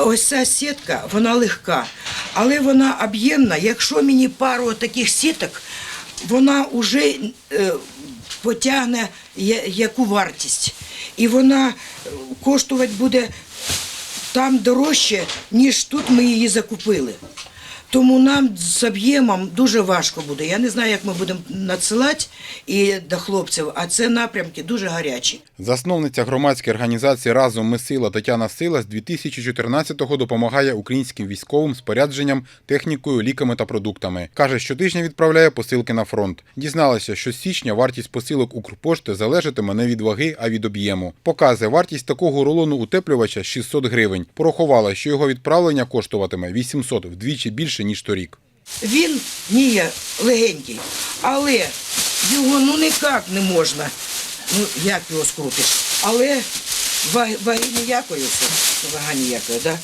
Ось ця сітка, вона легка, але вона об'ємна. Якщо мені пару таких сіток, вона вже е, потягне яку вартість. І вона е, коштувати буде там дорожче, ніж тут ми її закупили. Тому нам з об'ємом дуже важко буде. Я не знаю, як ми будемо надсилати і до хлопців, а це напрямки дуже гарячі. Засновниця громадської організації Разом ми сила Тетяна Сила з 2014-го допомагає українським військовим спорядженням, технікою, ліками та продуктами. Каже, щотижня відправляє посилки на фронт. Дізналася, що з січня вартість посилок Укрпошти залежатиме не від ваги, а від об'єму. Показує вартість такого рулону утеплювача 600 гривень. Порахувала, що його відправлення коштуватиме 800, вдвічі більше ніж торік. Він ні, легенький, але його ну ніяк не можна. Ну, як його скрутиш? Але ваги ніякої, вага ніякої, да?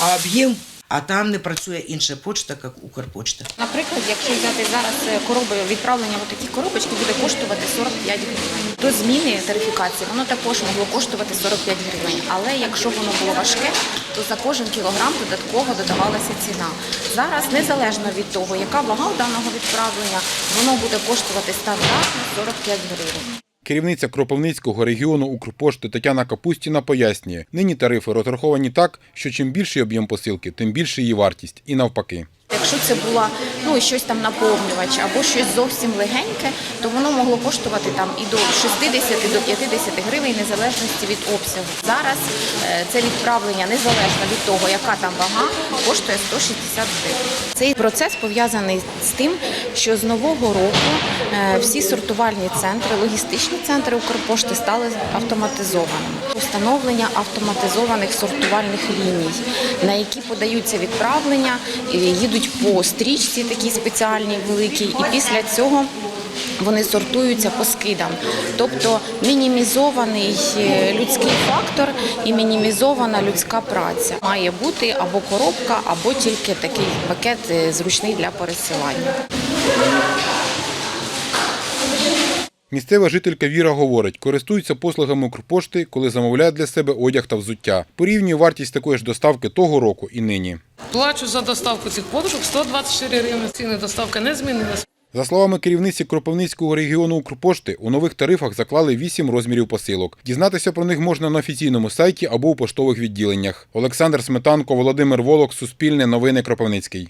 а об'єм, а там не працює інша почта, як Укрпочта. Наприклад, якщо взяти зараз е, короби відправлення в такі коробочки, буде коштувати 45 гривень. До зміни тарифікації воно також могло коштувати 45 гривень. Але якщо воно було важке, то за кожен кілограм додатково додавалася ціна. Зараз, незалежно від того, яка вага даного відправлення, воно буде коштувати стандартно 45 гривень. Керівниця Кропивницького регіону Укрпошти Тетяна Капустіна пояснює, нині тарифи розраховані так, що чим більший об'єм посилки, тим більша її вартість, і навпаки. Якщо це була ну щось там наповнювач або щось зовсім легеньке, то воно могло коштувати там і до 60 і до 50 гривень, незалежності від обсягу. Зараз е, це відправлення незалежно від того, яка там вага, коштує 160 гривень. Цей процес пов'язаний з тим, що з нового року е, всі сортувальні центри, логістичні центри Укрпошти стали автоматизованими. Встановлення автоматизованих сортувальних ліній, на які подаються відправлення, їдуть по стрічці такій спеціальній великій, і після цього. Вони сортуються по скидам, тобто мінімізований е, людський фактор і мінімізована людська праця. Має бути або коробка, або тільки такий пакет е, зручний для пересилання. Місцева жителька Віра говорить, користується послугами Укрпошти, коли замовляє для себе одяг та взуття. Порівнює вартість такої ж доставки того року і нині. Плачу за доставку цих подушок 124 гривні. Ціни доставка не змінилась. За словами керівниці Кропивницького регіону Укрпошти, у нових тарифах заклали 8 розмірів посилок. Дізнатися про них можна на офіційному сайті або у поштових відділеннях. Олександр Сметанко, Володимир Волок, Суспільне, Новини Кропивницький.